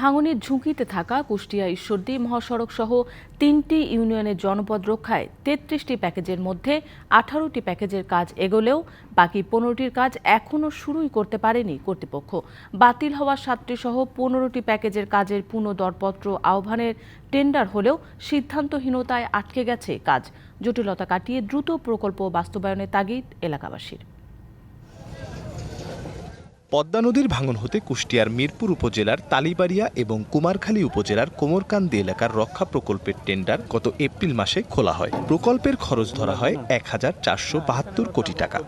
ভাঙনের ঝুঁকিতে থাকা কুষ্টিয়া ঈশ্বরদী মহাসড়ক সহ তিনটি ইউনিয়নের জনপদ রক্ষায় তেত্রিশটি প্যাকেজের মধ্যে আঠারোটি প্যাকেজের কাজ এগোলেও বাকি পনেরোটির কাজ এখনও শুরুই করতে পারেনি কর্তৃপক্ষ। বাতিল হওয়া সাতটি সহ পনেরোটি প্যাকেজের কাজের পুনঃদরপত্র আহ্বানের টেন্ডার হলেও সিদ্ধান্তহীনতায় আটকে গেছে কাজ। জটিলতা কাটিয়ে দ্রুত প্রকল্প বাস্তবায়নের তাগিদ এলাকাবাসীর। পদ্মা নদীর ভাঙন হতে কুষ্টিয়ার মিরপুর উপজেলার তালিবাড়িয়া এবং কুমারখালী উপজেলার কোমরকান্দি এলাকার রক্ষা প্রকল্পের টেন্ডার গত এপ্রিল মাসে খোলা হয়। প্রকল্পের খরচ ধরা হয় এক হাজার চারশো বাহাত্তর কোটি টাকা।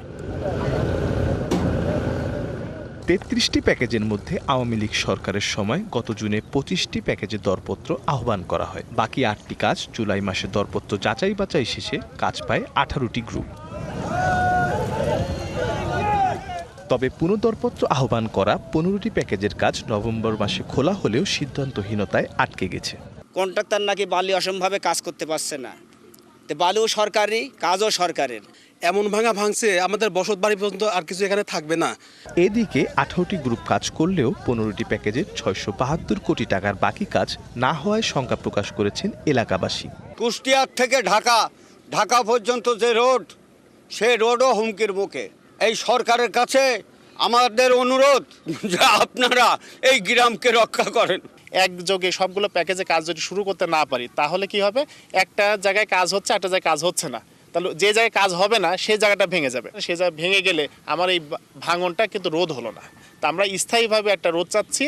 তেত্রিশটি প্যাকেজের মধ্যে আওয়ামী লীগ সরকারের সময় গত জুনে পঁচিশটি প্যাকেজের দরপত্র আহ্বান করা হয়। বাকি আটটি কাজ জুলাই মাসে দরপত্র যাচাই বাছাই শেষে কাজ পায় আঠারোটি গ্রুপ। তবে পুনঃদরপত্র আহ্বান করা পনেরোটি প্যাকেজের কাজ নভেম্বর মাসে খোলা হলেও সিদ্ধান্তহীনতায় আটকে গেছে। কন্ট্রাক্টর নাকি বালি অসমভাবে কাজ করতে পারছে না। তো বালিও সরকারি কাজও সরকারের। এমন ভাঙা ভাঙছে আমাদের বসত বাড়ি পর্যন্ত আর কিছু এখানে থাকবে না। এদিকে আঠারোটি গ্রুপ কাজ করলেও পনেরোটি প্যাকেজের ছয়শো বাহাত্তর কোটি টাকার বাকি কাজ না হওয়ায় শঙ্কা প্রকাশ করেছেন এলাকাবাসী। কুষ্টিয়ার থেকে ঢাকা ঢাকা পর্যন্ত যে রোড সেই রোডও হুমকির মুখে। এই সরকারের কাছে আমাদের অনুরোধ যে আপনারা এই গ্রামকে রক্ষা করেন। একযোগে সবগুলো প্যাকেজে কাজ যদি শুরু করতে না পারি তাহলে কি হবে? একটা জায়গায় কাজ হচ্ছে একটা জায়গায় কাজ হচ্ছে না। তাহলে যে জায়গায় কাজ হবে না সেই জায়গাটা ভেঙে যাবে। সে জায়গা ভেঙে গেলে আমার এই ভাঙনটা কিন্তু রোধ হলো না। তা আমরা স্থায়ীভাবে একটা রোধ চাচ্ছি।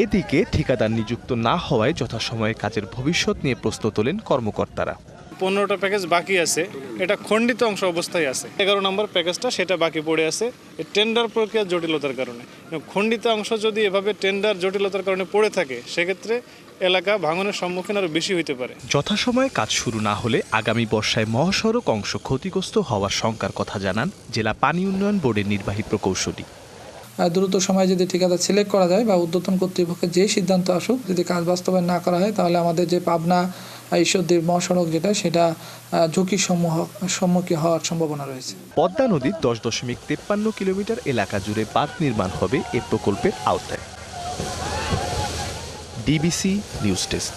এদিকে ঠিকাদার নিযুক্ত না হওয়ায় যথাসময়ে কাজের ভবিষ্যৎ নিয়ে প্রশ্ন তোলেন কর্মকর্তারা। পনেরোটা প্যাকেজ বাকি আছে। এটা খণ্ডিত অংশ অবস্থায় আছে। এগারো নম্বর প্যাকেজটা সেটা বাকি পড়ে আছে। এই টেন্ডার প্রক্রিয়ার জটিলতার কারণে। খণ্ডিত অংশ যদি এভাবে টেন্ডার জটিলতার কারণে পড়ে থাকে সেক্ষেত্রে এলাকা ভাঙনের সম্মুখীন আরও বেশি হইতে পারে। যথাসময়ে কাজ শুরু না হলে আগামী বর্ষায় মহাসড়ক অংশ ক্ষতিগ্রস্ত হওয়ার শঙ্কার কথা জানান জেলা পানি উন্নয়ন বোর্ডের নির্বাহী প্রকৌশলী। দ্রুত সময়ে যদি ঠিকাদার সিলেক্ট করা যায় বা উদ্বোধন কর্তৃপক্ষের যে সিদ্ধান্ত আসুক যদি কাজ বাস্তবায়ন না করা হয় তাহলে আমাদের যে পাবনা ঈশ্বরদীর মহাসড়ক যেটা, সেটা ঝুঁকি সম্মুখ সম্মুখীন হওয়ার সম্ভাবনা রয়েছে। পদ্মা নদীর দশ দশমিক তেপ্পান্ন কিলোমিটার এলাকা জুড়ে বাঁধ নির্মাণ হবে এ প্রকল্পের আওতায়। DBC news desk.